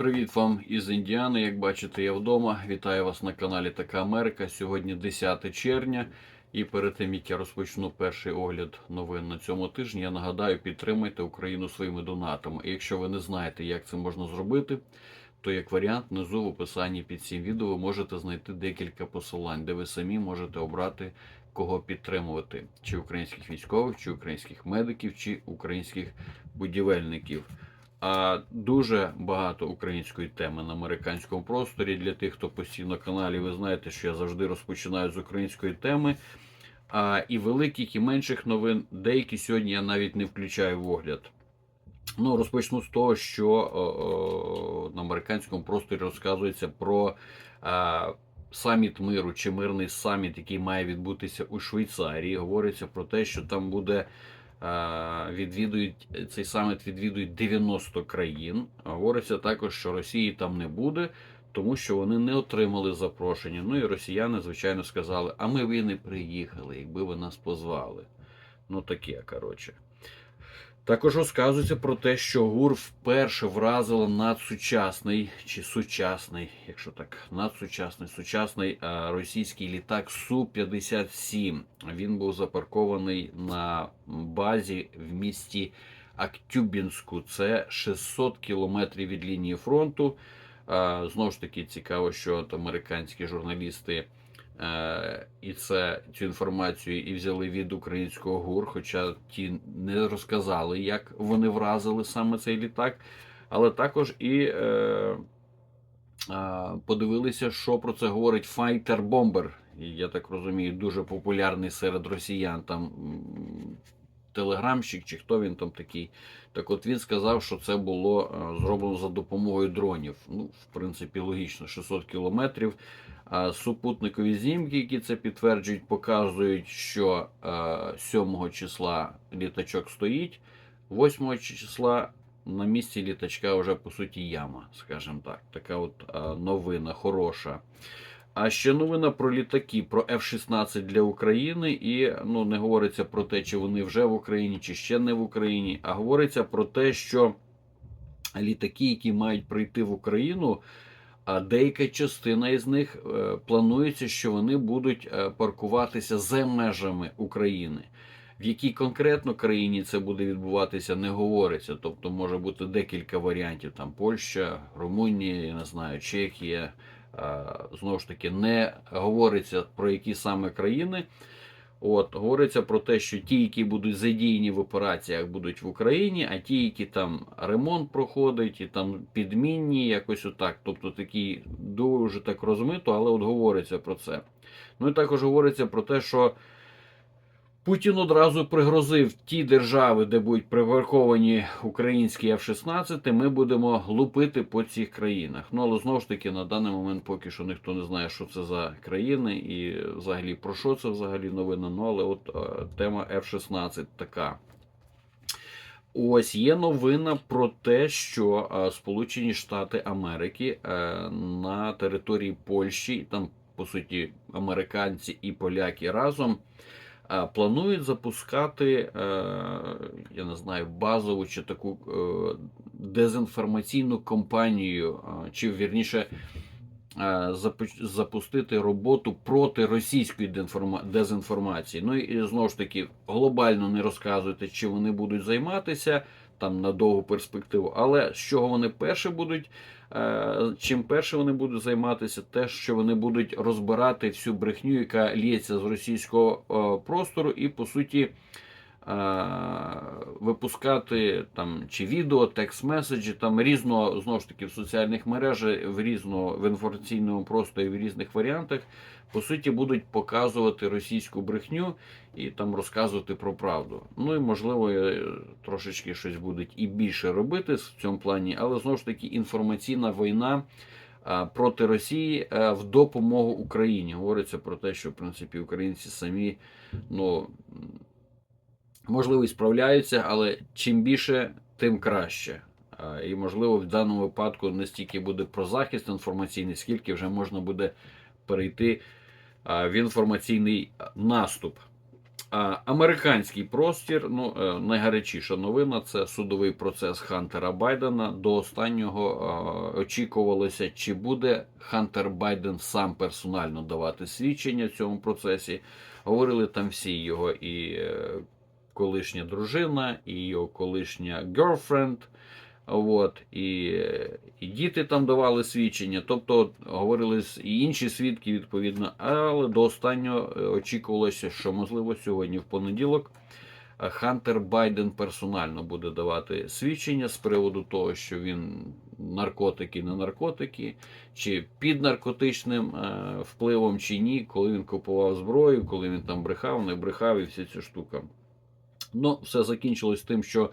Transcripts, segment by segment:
Привіт вам із Індіани. Як бачите, я вдома. Вітаю вас на каналі Така Америка. Сьогодні 10 червня. І перед тим як я розпочну перший огляд новин на цьому тижні, я нагадаю, підтримайте Україну своїми донатами. І якщо ви не знаєте, як це можна зробити, то як варіант, внизу в описанні під цим відео ви можете знайти декілька посилань, де ви самі можете обрати кого підтримувати: чи українських військових, чи українських медиків, чи українських будівельників. А дуже багато української теми на американському просторі. Для тих, хто постійно на каналі, ви знаєте, що я завжди розпочинаю з української теми. А, і великих, і менших новин, деякі сьогодні я навіть не включаю в огляд. Ну, розпочну з того, що о, о, на американському просторі розказується про а, саміт миру чи мирний саміт, який має відбутися у Швейцарії. Говориться про те, що там буде відвідують цей саміт відвідують 90 країн. Говориться також, що Росії там не буде, тому що вони не отримали запрошення. Ну і росіяни, звичайно, сказали: а ми і не приїхали, якби ви нас позвали. Ну таке, коротше. Також розказується про те, що ГУР вперше вразила надсучасний чи сучасний, якщо так, надсучасний сучасний а, російський літак Су-57. Він був запаркований на базі в місті Актюбінську. Це 600 кілометрів від лінії фронту. А, Знову ж таки, цікаво, що от американські журналісти. Е, І це цю інформацію і взяли від українського ГУР, хоча ті не розказали, як вони вразили саме цей літак. Але також і е, е, подивилися, що про це говорить Fighter Bomber. Я так розумію, дуже популярний серед росіян. Там телеграмщик чи хто він там такий. Так от він сказав, що це було е, зроблено за допомогою дронів. Ну, в принципі, логічно, 600 кілометрів. Супутникові знімки, які це підтверджують, показують, що е, 7 числа літачок стоїть, 8 числа на місці літачка вже по суті яма, скажімо так. Така от е, новина хороша. А ще новина про літаки, про F-16 для України. І ну, не говориться про те, чи вони вже в Україні, чи ще не в Україні, а говориться про те, що літаки, які мають прийти в Україну. А деяка частина із них е, планується, що вони будуть е, паркуватися за межами України. В якій конкретно країні це буде відбуватися, не говориться. Тобто може бути декілька варіантів: там Польща, Румунія, я не знаю, Чехія. Е, Знову ж таки, не говориться про які саме країни. От, говориться про те, що ті, які будуть задіяні в операціях, будуть в Україні, а ті, які там ремонт проходить, і там підмінні, якось отак. Тобто такі дуже так розмито, але от говориться про це. Ну і також говориться про те, що Путін одразу пригрозив ті держави, де будуть припарковані українські F-16, ми будемо лупити по цих країнах. Ну але знову ж таки на даний момент поки що ніхто не знає, що це за країни і взагалі про що це взагалі новина. Ну але от е, тема F-16 така. Ось є новина про те, що е, Сполучені Штати Америки е, на території Польщі, там по суті американці і поляки разом. Планують запускати, е, я не знаю, базову чи таку е, дезінформаційну кампанію, чи вірніше е, запустити роботу проти російської дезінформації. Ну і знову ж таки, глобально не розказуйте, чи вони будуть займатися там на довгу перспективу, але з чого вони перше будуть. Е, Чим перше вони будуть займатися, те, що вони будуть розбирати всю брехню, яка лється з російського е, простору, і по суті випускати там чи відео, текст меседжі, там різного знову ж таки в соціальних мережах, в різного в інформаційному просторі, в різних варіантах, по суті, будуть показувати російську брехню і там розказувати про правду. Ну і можливо е, трошечки щось будуть і більше робити в цьому плані, але знову ж таки інформаційна війна. Проти Росії е, в допомогу Україні говориться про те, що в принципі українці самі ну можливо і справляються, але чим більше, тим краще. І можливо в даному випадку не стільки буде про захист інформаційний, скільки вже можна буде перейти в інформаційний наступ. Американський простір, ну е, найгарячіша новина це судовий процес Хантера Байдена. До останнього очікувалося, чи буде Хантер Байден сам персонально давати свідчення в цьому процесі. Говорили там всі його і е, колишня дружина, і його колишня girlfriend, От, і, і діти там давали свідчення, тобто говорили і інші свідки, відповідно, але до останнього е, очікувалося, що можливо сьогодні, в понеділок, е, Хантер Байден персонально буде давати свідчення з приводу того, що він наркотики, не наркотики, чи під наркотичним е, впливом, чи ні, коли він купував зброю, коли він там брехав, не брехав і вся ця штука. Ну, все закінчилось тим, що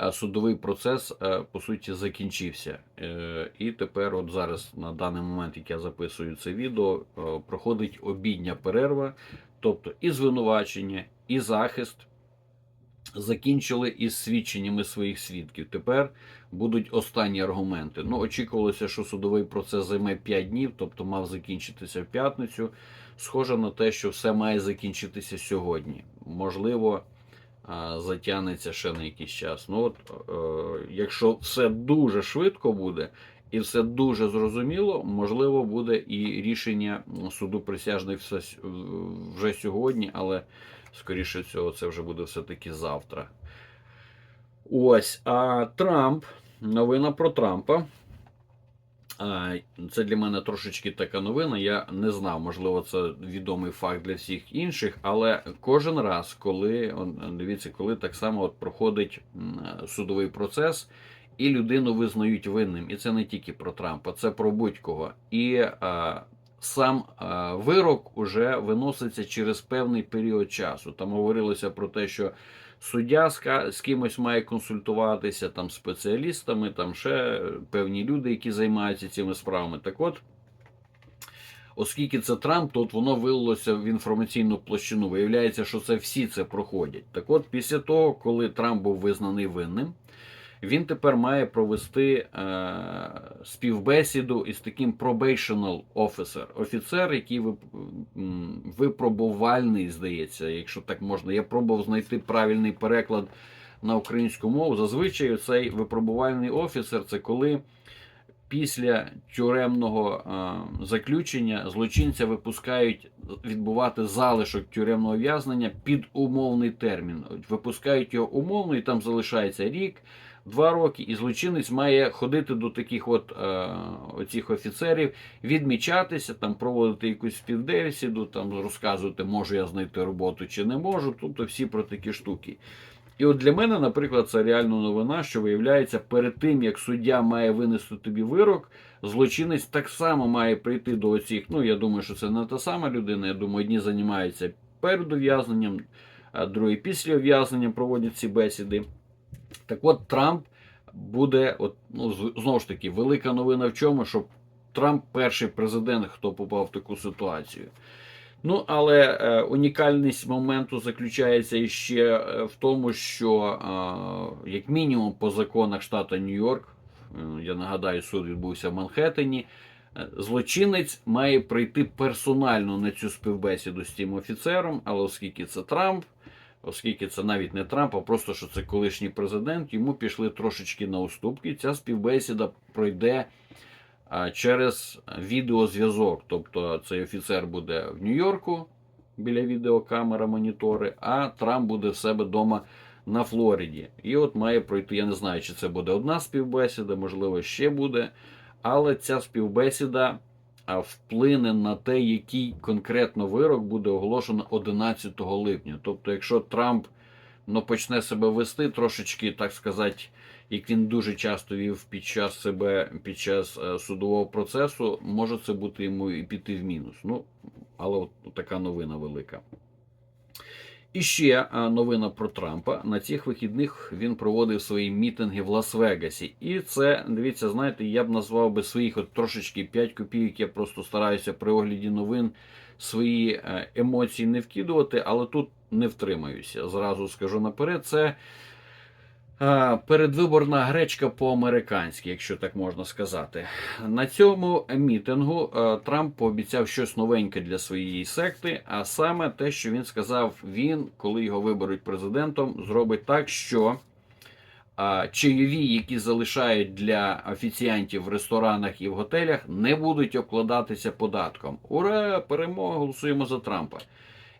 е, судовий процес е, по суті закінчився. Е, І тепер, от зараз, на даний момент, як я записую це відео, проходить обідня перерва, тобто і звинувачення, і захист закінчили із свідченнями своїх свідків. Тепер будуть останні аргументи. Ну, очікувалося, що судовий процес займе 5 днів, тобто мав закінчитися в п'ятницю. Схоже на те, що все має закінчитися сьогодні. Можливо, затягнеться ще на якийсь час. Ну от, е, якщо все дуже швидко буде і все дуже зрозуміло, можливо, буде і рішення суду присяжних вже сьогодні, але скоріше цього це вже буде все-таки завтра. Ось, а Трамп, новина про Трампа. Це для мене трошечки така новина. Я не знав, можливо, це відомий факт для всіх інших, але кожен раз, коли дивіться, коли так само от проходить судовий процес, і людину визнають винним. І це не тільки про Трампа, це про будь-кого. І а, сам а, вирок уже виноситься через певний період часу. Там говорилося про те, що суддя з, кимось має консультуватися, там спеціалістами, там ще певні люди, які займаються цими справами. Так от, оскільки це Трамп, то от воно вилилося в інформаційну площину. Виявляється, що це всі це проходять. Так от, після того, коли Трамп був визнаний винним, він тепер має провести е, співбесіду із таким probational officer, офіцер, який випробувальний, здається, якщо так можна. Я пробував знайти правильний переклад на українську мову. Зазвичай цей випробувальний офіцер це коли після тюремного е, заключення злочинця випускають відбувати залишок тюремного в'язнення під умовний термін. Випускають його умовно, і там залишається рік, два роки, і злочинець має ходити до таких от е, оцих офіцерів, відмічатися, там проводити якусь співбесіду, там розказувати, можу я знайти роботу чи не можу. Тобто всі про такі штуки. І от для мене, наприклад, це реально новина, що виявляється, перед тим як суддя має винести тобі вирок, злочинець так само має прийти до оцих. Ну, я думаю, що це не та сама людина. Я думаю, одні займаються перед ув'язненням, а другі після ув'язнення проводять ці бесіди. Так от Трамп буде, от, ну, знову ж таки, велика новина в чому, що Трамп перший президент, хто попав в таку ситуацію. Ну, але е, унікальність моменту заключається іще е, в тому, що, е, як мінімум, по законах штату Нью-Йорк, е, я нагадаю, суд відбувся в Манхеттені, е, злочинець має прийти персонально на цю співбесіду з тим офіцером, але оскільки це Трамп, оскільки це навіть не Трамп, а просто що це колишній президент, йому пішли трошечки на уступки. Ця співбесіда пройде через відеозв'язок. Тобто цей офіцер буде в Нью-Йорку біля відеокамера, монітори, а Трамп буде в себе вдома на Флориді. І от має пройти, я не знаю, чи це буде одна співбесіда, можливо, ще буде. Але ця співбесіда вплине на те, який конкретно вирок буде оголошено 11 липня. Тобто, якщо Трамп ну, почне себе вести трошечки, так сказати, як він дуже часто вів під час себе під час е, судового процесу, може це бути йому і піти в мінус. Ну, але от така новина велика. І ще е, новина про Трампа. На цих вихідних він проводив свої мітинги в Лас-Вегасі. І це, дивіться, знаєте, я б назвав би своїх от трошечки 5 копійок. Я просто стараюся при огляді новин свої е, емоції не вкидувати, але тут не втримаюся. Зразу скажу наперед, це Передвиборна гречка по-американськи, якщо так можна сказати. На цьому мітингу е, Трамп пообіцяв щось новеньке для своєї секти, а саме те, що він сказав, він, коли його виберуть президентом, зробить так, що а, чайові, які залишають для офіціантів в ресторанах і в готелях, не будуть обкладатися податком. Ура! Перемога! Голосуємо за Трампа.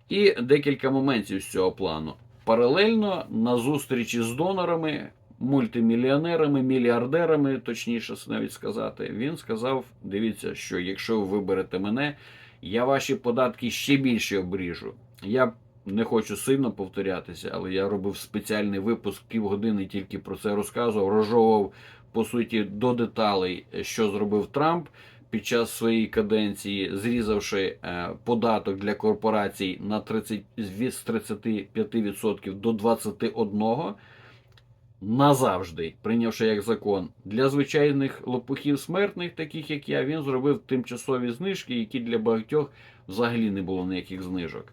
І декілька моментів з цього плану. Паралельно на зустрічі з донорами, мультимільйонерами, мільярдерами, точніше навіть сказати, він сказав: дивіться, що якщо ви виберете мене, я ваші податки ще більше обріжу. Я не хочу сильно повторятися, але я робив спеціальний випуск півгодини тільки про це розказував, розжовував по суті до деталей, що зробив Трамп під час своєї каденції, зрізавши е, податок для корпорацій на 30, з 35% до 21%. Назавжди, прийнявши як закон, для звичайних лопухів смертних, таких як я, він зробив тимчасові знижки, які для багатьох взагалі не було ніяких знижок.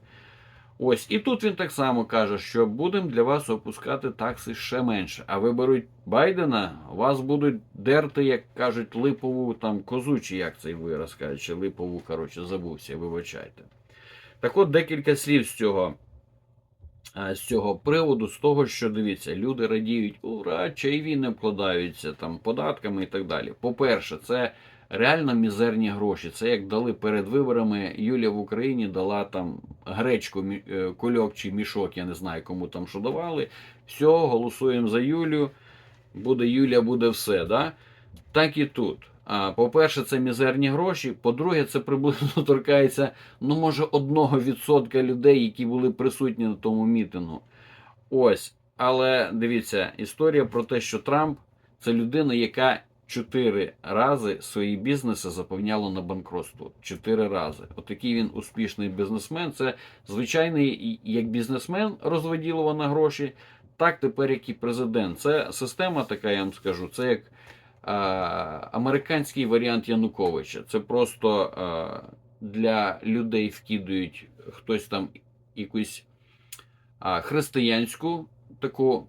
Ось, і тут він так само каже, що будемо для вас опускати такси ще менше. А виберуть Байдена, вас будуть дерти, як кажуть, липову там козу, чи як цей вираз каже, чи липову, коротше, забувся, вибачайте. Так от декілька слів з цього. З цього приводу, з того, що дивіться, люди радіють, ура, чайові не вкладаються там податками і так далі. По-перше, це реально мізерні гроші. Це як дали перед виборами. Юля в Україні дала там гречку, е, кульок чи мішок, я не знаю, кому там що давали. Все, голосуємо за Юлю. Буде Юля, буде все. Да? Так і тут. По-перше, це мізерні гроші. По-друге, це приблизно торкається, ну, може, одного відсотка людей, які були присутні на тому мітингу. Ось. Але дивіться, історія про те, що Трамп це людина, яка чотири рази свої бізнеси заповняла на банкротство. Чотири рази. Отакий він успішний бізнесмен. Це звичайний як бізнесмен розводілова на гроші, так тепер як і президент. Це система така, я вам скажу. Це як а, американський варіант Януковича. Це просто а, для людей вкидують хтось там якусь а, християнську таку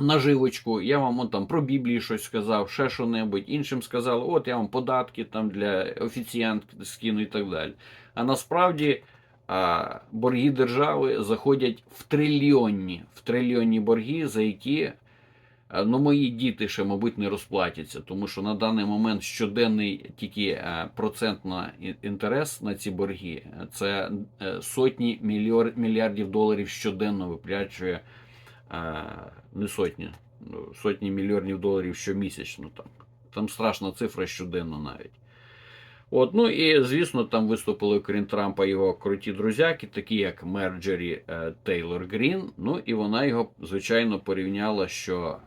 наживочку. Я вам от, там про Біблію щось сказав, ще що-небудь. Іншим сказали, от я вам податки там для офіціантки скину і так далі. А насправді а, борги держави заходять в трильйонні, в трильйонні борги, за які а, ну, мої діти ще, мабуть, не розплатяться, тому що на даний момент щоденний тільки е, процент на інтерес на ці борги це е, сотні мільярдів доларів щоденно виплачує не сотні, ну, сотні мільйонів доларів щомісячно. Там, там страшна цифра щоденно навіть. От, ну і звісно, там виступили крім Трампа його круті друзяки, такі як Мерджері е, Тейлор Грін. Ну і вона його, звичайно, порівняла, що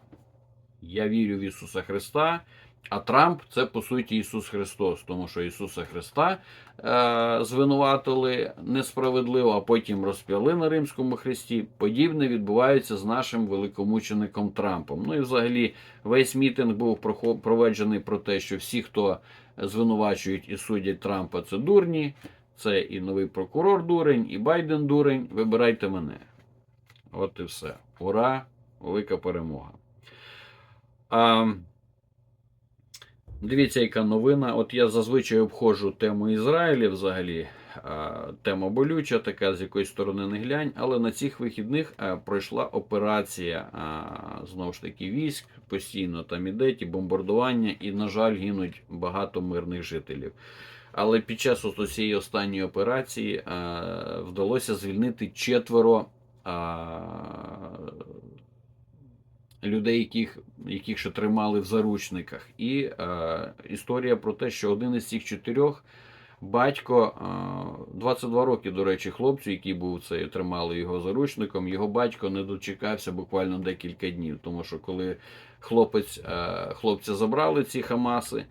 я вірю в Ісуса Христа, а Трамп це по суті Ісус Христос, тому що Ісуса Христа е, звинуватили несправедливо, а потім розп'яли на римському хресті. Подібне відбувається з нашим великомучеником Трампом. Ну і взагалі весь мітинг був проведжений про те, що всі, хто звинувачують і судять Трампа, це дурні. Це і новий прокурор дурень, і Байден дурень. Вибирайте мене. От і все. Ура! Велика перемога. А, дивіться, яка новина. От я зазвичай обходжу тему Ізраїля взагалі. Тема болюча, така з якоїсь сторони не глянь. Але на цих вихідних пройшла операція знову ж таки військ. Постійно там іде ті бомбардування, і, на жаль, гинуть багато мирних жителів. Але під час от цієї останньої операції вдалося звільнити четверо людей, яких, яких ще тримали в заручниках. І е, історія про те, що один із цих чотирьох батько, е, 22 роки, до речі, хлопцю, який був цей, тримали його заручником, його батько не дочекався буквально декілька днів. Тому що коли хлопець, е, хлопця забрали ці Хамаси,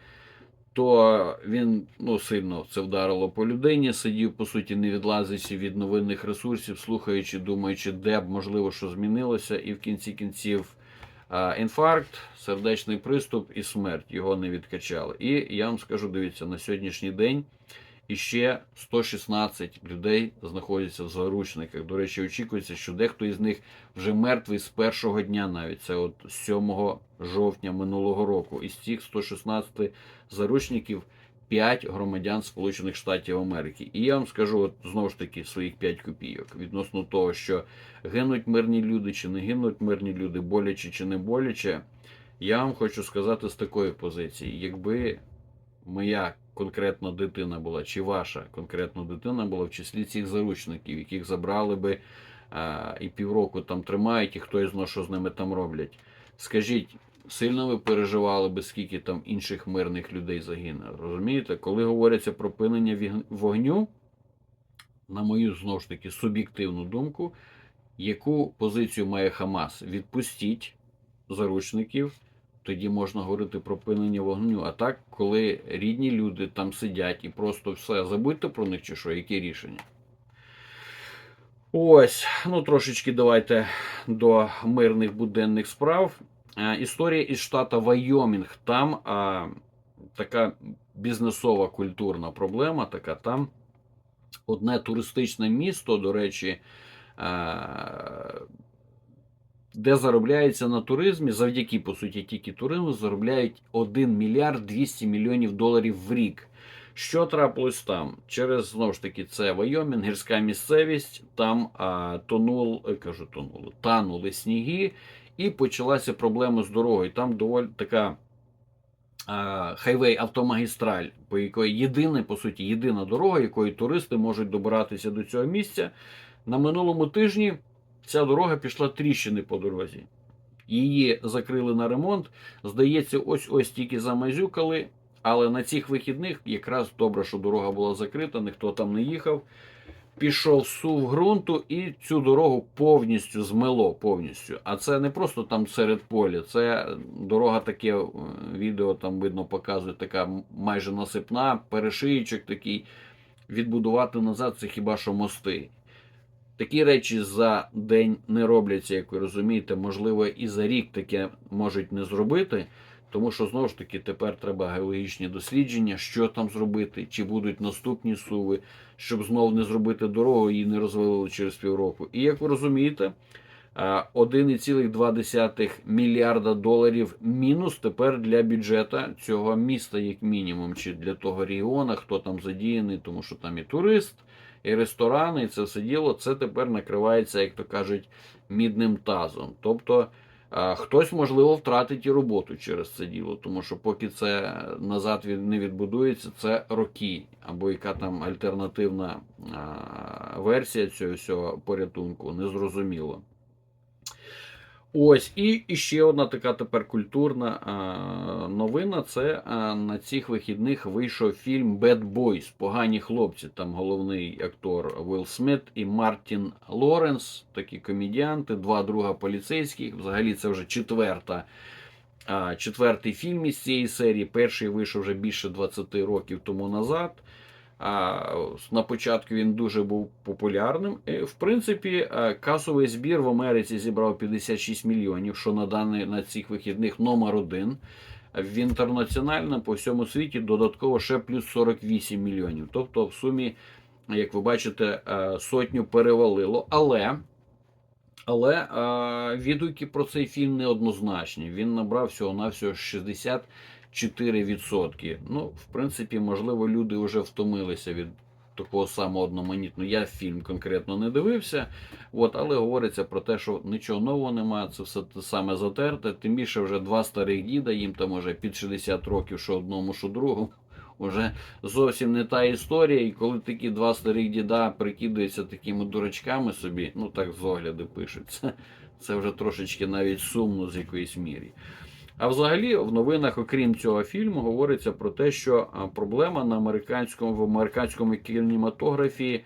то він ну, сильно це вдарило по людині, сидів, по суті, не відлазячи від новинних ресурсів, слухаючи, думаючи, де б можливо що змінилося, і в кінці кінців інфаркт, сердечний приступ і смерть його не відкачали. І я вам скажу, дивіться, на сьогоднішній день і ще 116 людей знаходяться в заручниках. До речі, очікується, що дехто із них вже мертвий з першого дня, навіть це от 7 жовтня минулого року. Із цих 116 заручників 5 громадян Сполучених Штатів Америки. І я вам скажу, от знову ж таки, своїх 5 копійок відносно того, що гинуть мирні люди чи не гинуть мирні люди, боляче чи не боляче. Я вам хочу сказати з такої позиції, якби моя конкретна дитина була, чи ваша конкретна дитина була в числі цих заручників, яких забрали би а, і півроку там тримають, і хто знає, що з ними там роблять. Скажіть, сильно ви переживали би, скільки там інших мирних людей загине? Розумієте, коли говориться про пинення вогню, на мою знову ж таки суб'єктивну думку, яку позицію має Хамас? Відпустіть заручників, тоді можна говорити про пинення вогню. А так, коли рідні люди там сидять і просто все, забудьте про них чи що, які рішення? Ось, ну трошечки давайте до мирних буденних справ. Історія із штата Вайомінг. Там а, така бізнесова культурна проблема, така там одне туристичне місто, до речі, е, де заробляється на туризмі, завдяки, по суті, тільки туризму, заробляють 1 мільярд 200 мільйонів доларів в рік. Що трапилось там? Через знову ж таки, це Вайомінг, гірська місцевість, там а, тонул, кажу, тонули, танули сніги, і почалася проблема з дорогою. Там доволі така хайвей автомагістраль, по якої єдина, по суті, єдина дорога, якою туристи можуть добиратися до цього місця. На минулому тижні ця дорога пішла тріщини по дорозі. Її закрили на ремонт. Здається, ось ось тільки замазюкали. Але на цих вихідних якраз добре, що дорога була закрита, ніхто там не їхав. Пішов сув ґрунту і цю дорогу повністю змело. повністю. А це не просто там серед поля, це дорога таке е, відео там видно показує, така майже насипна, перешиючок такий. Відбудувати назад це хіба що мости. Такі речі за день не робляться, як ви розумієте, можливо, і за рік таке можуть не зробити. Тому що знову ж таки тепер треба геологічні дослідження, що там зробити, чи будуть наступні суви, щоб знову не зробити дорогу і не розвалили через півроку. І як ви розумієте, 1,2 мільярда доларів мінус тепер для бюджету цього міста, як мінімум, чи для того регіону, хто там задіяний, тому що там і турист, і ресторани, і це все діло, це тепер накривається, як то кажуть, мідним тазом. Тобто. Хтось, можливо, втратить і роботу через це діло, тому що поки це назад не відбудується, це роки, або яка там альтернативна версія цього всього порятунку, незрозуміло. Ось, і, і ще одна така тепер культурна а, новина. Це а, на цих вихідних вийшов фільм Bad Boys, Погані хлопці. Там головний актор Уилл Сміт і Мартін Лоренс, такі комедіанти, два друга поліцейських. Взагалі це вже четверта. а, Четвертий фільм із цієї серії. Перший вийшов вже більше 20 років тому назад. А на початку він дуже був популярним. І, в принципі, е, касовий збір в Америці зібрав 56 мільйонів, що на даний на цих вихідних номер один. В інтернаціональному по всьому світі додатково ще плюс 48 мільйонів. Тобто, в сумі, як ви бачите, е, сотню перевалило. Але. Але е, відгуки про цей фільм неоднозначні. Він набрав всього-навсього 64%. Ну, в принципі, можливо, люди вже втомилися від такого самого одноманітного. Я фільм конкретно не дивився, от, але говориться про те, що нічого нового немає, це все те саме затерте. Тим більше вже два старих діда, їм там уже під 60 років, що одному, що другому. Уже зовсім не та історія, і коли такі два старих діда прикидаються такими дурачками собі, ну так з огляду пишуть, це, це вже трошечки навіть сумно з якоїсь мірі. А взагалі в новинах, окрім цього фільму, говориться про те, що проблема на американському в американському кінематографії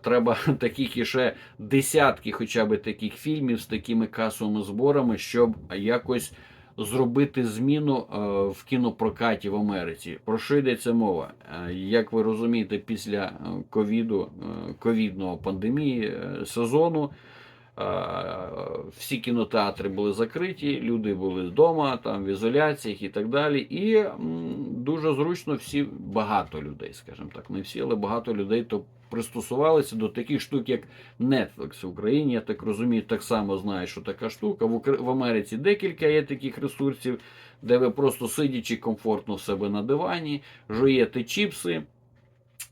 треба таких іще десятки, хоча б таких фільмів з такими касовими зборами, щоб якось зробити зміну е, в кінопрокаті в Америці. Про що йдеться мова? Е, Як ви розумієте, після е, ковіду, е, ковідного пандемії е, сезону всі кінотеатри були закриті, люди були вдома, там в ізоляціях і так далі. І дуже зручно всі, багато людей, скажімо так, не всі, але багато людей то пристосувалися до таких штук, як Netflix в Україні. Я так розумію, так само знаю, що така штука. В Америці декілька є таких ресурсів, де ви просто сидячи комфортно в себе на дивані, жуєте чіпси,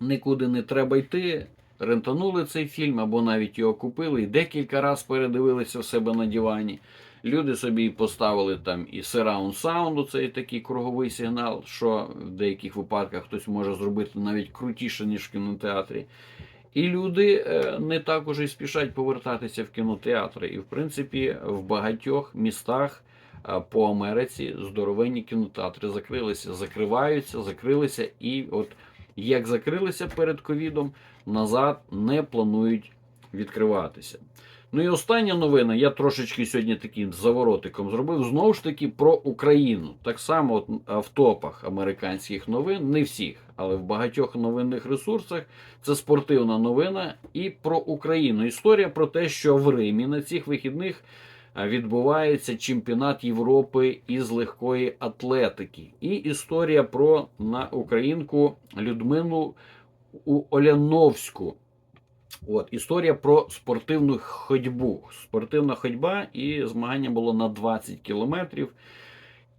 нікуди не треба йти. Рентанули цей фільм або навіть його купили і декілька разів передивилися в себе на дивані. Люди собі поставили там і surround sound, цей такий круговий сигнал, що в деяких випадках хтось може зробити навіть крутіше, ніж в кінотеатрі. І люди е, не так уже спішать повертатися в кінотеатри. І, в принципі, в багатьох містах е, по Америці здоровенні кінотеатри закрилися, закриваються, закрилися, і от як закрилися перед ковідом, назад не планують відкриватися. Ну і остання новина, я трошечки сьогодні таким заворотиком зробив. Знову ж таки про Україну. Так само от в топах американських новин, не всіх, але в багатьох новинних ресурсах це спортивна новина і про Україну. Історія про те, що в Римі на цих вихідних відбувається чемпіонат Європи із легкої атлетики. І історія про на українку Людмилу Оляновську. От, історія про спортивну ходьбу. Спортивна ходьба і змагання було на 20 кілометрів.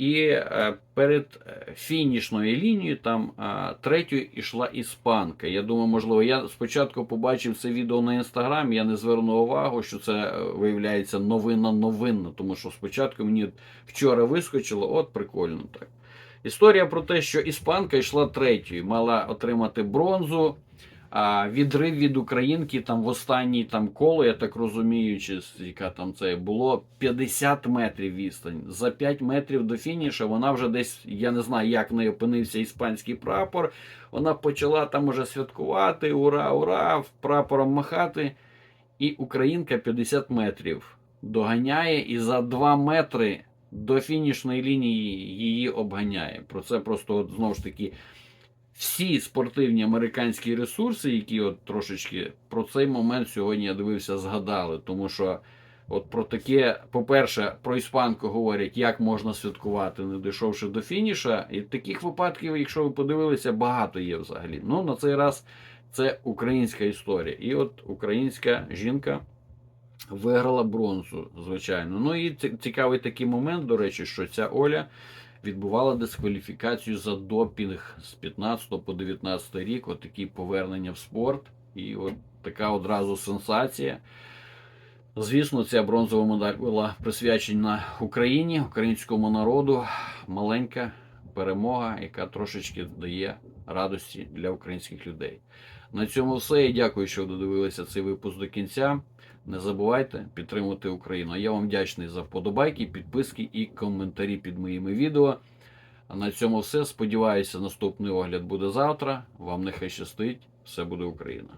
І е, перед е, фінішною лінією там е, третьою йшла іспанка. Я думаю, можливо, я спочатку побачив це відео на інстаграм, я не звернув увагу, що це виявляється новина новинна, тому що спочатку мені вчора вискочило, от прикольно так. Історія про те, що іспанка йшла третьою, мала отримати бронзу. А відрив від українки там в останній там коло, я так розумію, чи яка там це було 50 метрів відстань. За 5 метрів до фініша вона вже десь, я не знаю, як в неї опинився іспанський прапор. Вона почала там уже святкувати, ура, ура, прапором махати. І українка 50 метрів доганяє і за 2 метри до фінішної лінії її обганяє. Про це просто от, знову ж таки всі спортивні американські ресурси, які от трошечки про цей момент сьогодні я дивився, згадали. Тому що от про таке, по-перше, про іспанку говорять, як можна святкувати, не дійшовши до фініша. І таких випадків, якщо ви подивилися, багато є взагалі. Ну на цей раз це українська історія. І от українська жінка. Виграла бронзу, звичайно. Ну і ці- цікавий такий момент, до речі, що ця Оля відбувала дискваліфікацію за допінг з 15 по 19 рік. От повернення в спорт. І от така одразу сенсація. Звісно, ця бронзова медаль була присвячена Україні, українському народу. Маленька перемога, яка трошечки дає радості для українських людей. На цьому все. Я дякую, що додивилися цей випуск до кінця. Не забувайте підтримувати Україну. Я вам вдячний за вподобайки, підписки і коментарі під моїми відео. А на цьому все. Сподіваюся, наступний огляд буде завтра. Вам нехай щастить. Все буде Україна.